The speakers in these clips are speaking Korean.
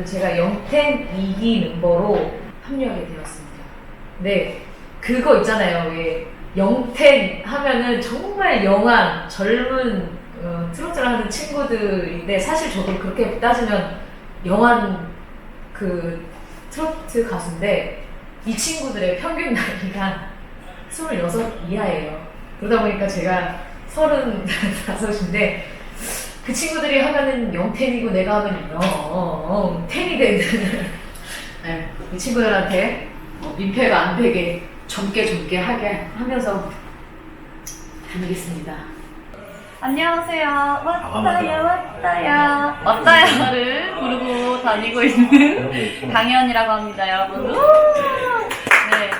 탑10 가요 쇼를 제가 영텐 2기 멤버로 합류하게 되었습니다. 네, 그거 있잖아요. 왜 영텐 하면은 정말 영한 젊은 어, 트로트를 하는 친구들인데 사실 저도 그렇게 따지면 영한 그 트로트 가수인데 이 친구들의 평균 나이가 26 이하예요. 그러다 보니까 제가 35인데 그 친구들이 하면은 영텐이고 내가 하면 영텐이 되는 네, 이 친구들한테 어, 민폐가 안 되게 젊게 젊게 하게 하면서 다니겠습니다. 안녕하세요. 왔다야, 왔다야. 왔다야를 부르고 다니고 있는 강현이라고 합니다, 여러분. 우! 네,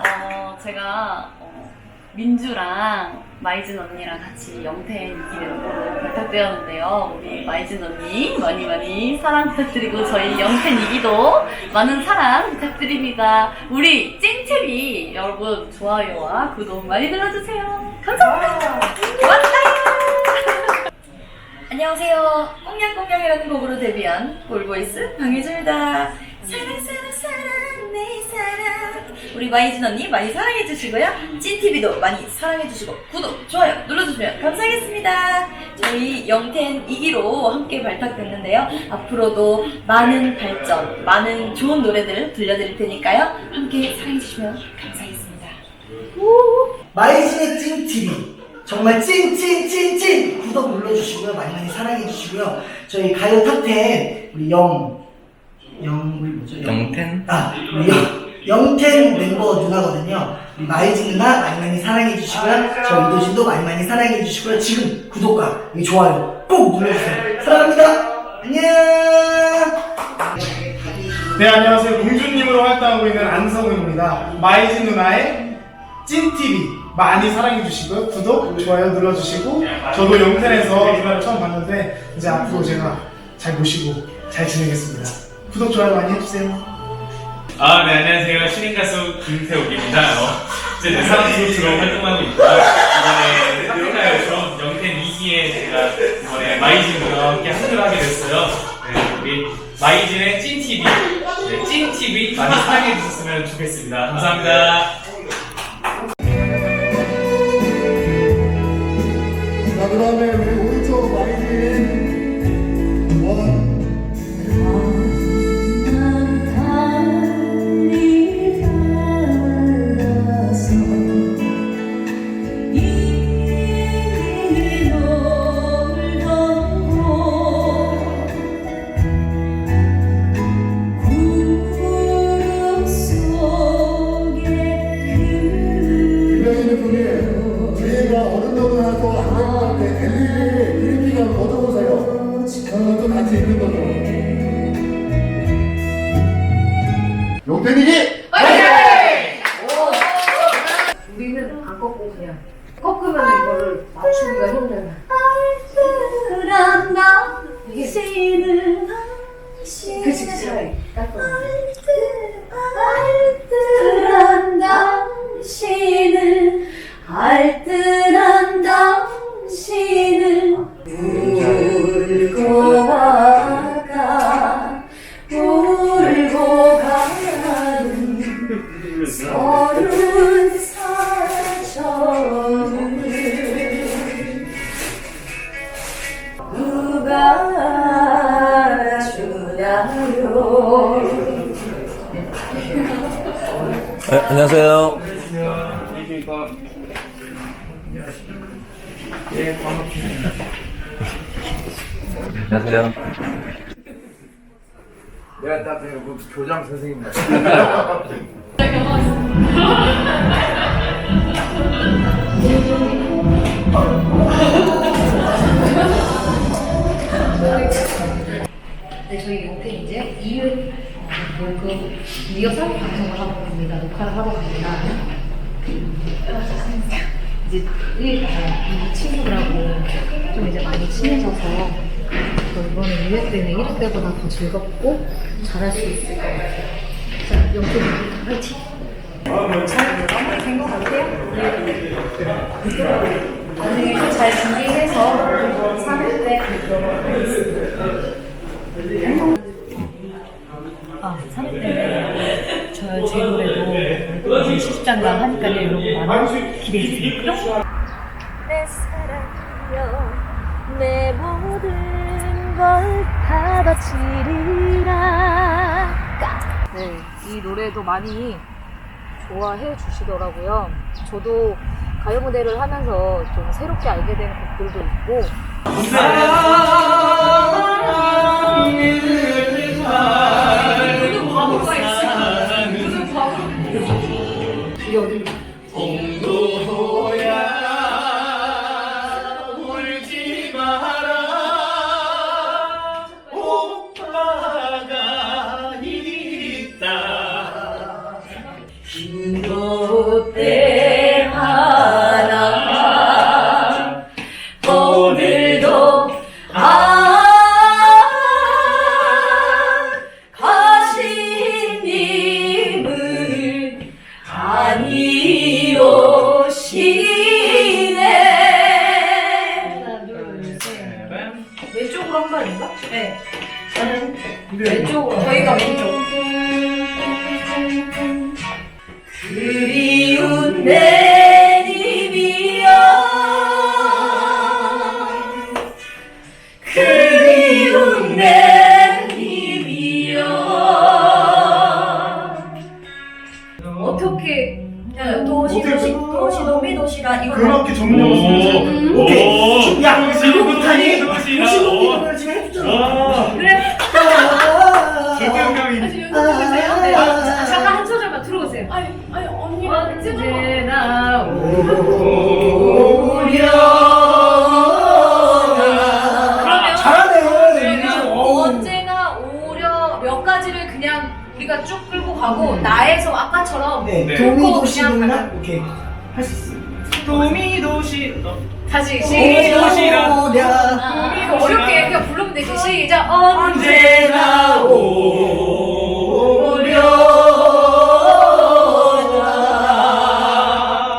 어, 제가 어, 민주랑 마이진 언니랑 같이 영텐 이기 멤버로 부탁드렸는데요. 우리 마이진 언니 많이 많이 사랑 부탁드리고 저희 영텐 이기도 많은 사랑 부탁드립니다. 우리 찐TV 여러분 좋아요와 구독 많이 눌러주세요. 감사합니다. 왔다야. 안녕하세요. 꽁냥꽁냥이라는 곡으로 데뷔한 볼보이스 방혜주입니다. 사랑 사랑 사랑 내 사랑 우리 마이진 언니 많이 사랑해 주시고요. 찐TV도 많이 사랑해 주시고 구독, 좋아요 눌러주시면 감사하겠습니다. 저희 영텐 2기로 함께 발탁됐는데요. 앞으로도 많은 발전, 많은 좋은 노래들 들려드릴 테니까요. 함께 사랑해 주시면 감사하겠습니다. 마이진의 찐TV 정말 찐찐찐찐 구독 눌러주시고요 많이 많이 사랑해주시고요 저희 가요 탑10 우리 영, 영 우리 뭐죠? 영텐? 아 우리 영, 영텐 멤버 누나거든요. 우리 마이진 누나 많이 많이 사랑해 주시고요. 저희 이도진도 많이 많이 사랑해 주시고요. 지금 구독과 이 좋아요 꼭 눌러주세요. 사랑합니다. 안녕! 네 안녕하세요. 공주님으로 활동하고 있는 안성우입니다. 마이진 누나의 찐TV 많이 사랑해주시고요. 구독, 좋아요 눌러주시고 저도 영텐에서 누나를 처음 봤는데 이제 앞으로 제가 잘 모시고 잘 지내겠습니다. 구독, 좋아요 많이 해주세요 아, 네, 안녕하세요. 신인 가수 김태욱입니다. 어, 이제 내 사랑 트로트로 활동하고 있고요. 이번에 탑가요쇼 영텐 2기에 제가 이번에 마이진과 함께 합류를 하게 됐어요. 네, 우리 마이진의 찐TV, 네, 찐TV 많이 사랑해 주셨으면 좋겠습니다. 감사합니다. 자, 그 다음에 저는 또 같이 있는 거죠. 용태민 네, 안녕하세요. 안녕하세요. 내가 딱 그 교장 선생님 네, 저희 용태 이제 2회 월급 리허설 방송을 하고 갑니다. 녹화를 하고 갑니다. 이제 이, 아, 이 친구들하고 좀 이제 많이 친해져서 또 이번에 2회 때는 1회 때보다 더 즐겁고 잘할 수 있을 것 같아요. 자, 용태 화이팅! 잘 된것 같아요? 나중에 잘 준비해서 3회 때 하겠습니다. 저 제 노래도 출장가 하니까 여러분 많은 기대해 주세요. 내 사랑이여 내 모든 걸 받아치리라 네, 이 노래도 많이 좋아해 주시더라고요. 저도 가요 무대를 하면서 좀 새롭게 알게 된 곡들도 있고. 롯데 하나 오늘도 아 가신 님을 아니오시네 왼쪽으로 한 발인가? 네. 왼쪽으로 저희가 왼쪽. 어떻게 네, 도시 도시 도시 도미 도시라 이거 그렇게 전문용어 쓰면서 오케이. 야, 그거 못하니? 도시, 도시 도시라. 노래를 지금 해줬잖아. 아 그래. 개경영이 아, 잠깐 한 소절만 들어보세요. 아니 아니 언니가 언제나 그 네, 네. 도미 그거 도시는 그냥 이렇게 할 수 있어. 도미도시 어, 다시 도미 시작. 도시라 오랴. 이거 어렵게 그냥 부르면 되지 시작 언제나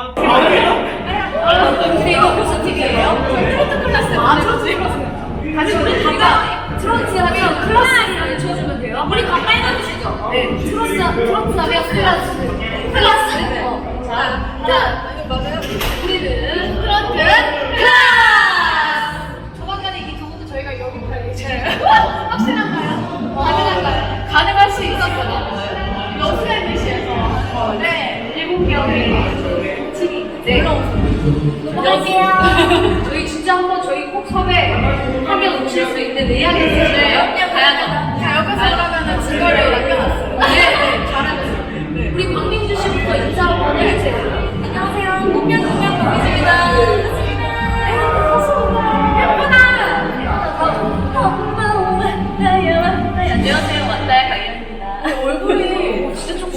오려나 근데 이거 무슨 팀이에요? 트로트 클래스 아 트로트 클래스 다시 우리 각각 트로트 하면 클래스를 쳐주면 돼요? 우리 가까이 가주시죠 네 트로트 트로트 하면 클래스 클래스 어. 자, 자 이거 맞아요? 우리는 트로트 클래스 조만간에 이 교부도 저희가 여기 갈 예정이에요 확실한가요? 가능한가요? 가능할 수 있었어요 러스앤리시에서 네 일곱 네. 안녕하세요. 저희 진짜 한번 저희 꼭 섭외 하면 오실 수 있는 의향이? 그냥 가야죠. 자, 여기서 그러면은 증거를 남겨놨어요. 네, 네, 잘하셨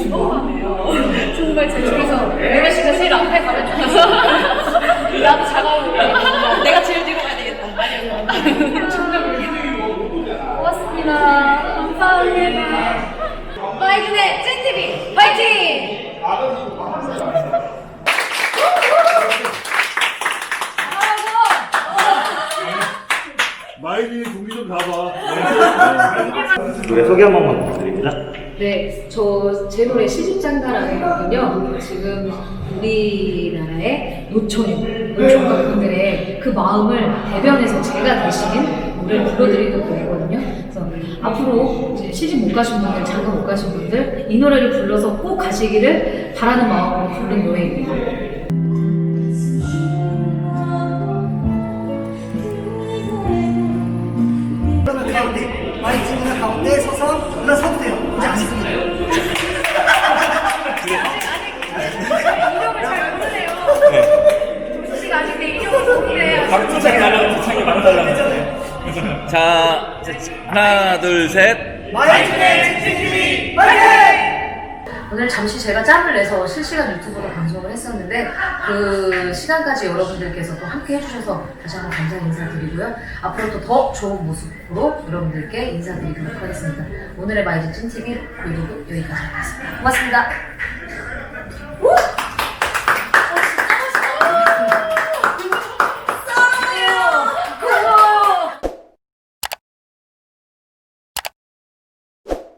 뻔하네요. 정말 제 중에서 내가 씨가 제일 앞에 가면 좋겠어. 나도 작아오고 내가 제일 뒤로 가야 되겠다. 아니요. 정말 고맙습니다. 감사합니다. 마이준의 찐TV 파이팅! 마이진이 동기 좀 가봐. 노래 소개 한 번만 부탁드립니다. 네, 저 제 노래 시집장가라는 거군요. 지금 우리나라의 노총, 노총각분들의 그 마음을 대변해서 제가 대신 노래를 불러드리는 노래거든요. 그래서 앞으로 이제 시집 못 가신 분들, 장가 못 가신 분들 이 노래를 불러서 꼭 가시기를 바라는 마음으로 부른 노래입니다. 자, 하나, 둘, 셋. 오늘 잠시 제가 짬을 내서 실시간 유튜브로 방송을 했었는데 그 시간까지 여러분들께서도 함께 해주셔서 다시 한번 감사 인사드리고요. 앞으로도 더 좋은 모습으로 여러분들께 인사드리도록 하겠습니다. 오늘의 마이즈 찐TV 브이로그 여기까지 하겠습니다. 고맙습니다.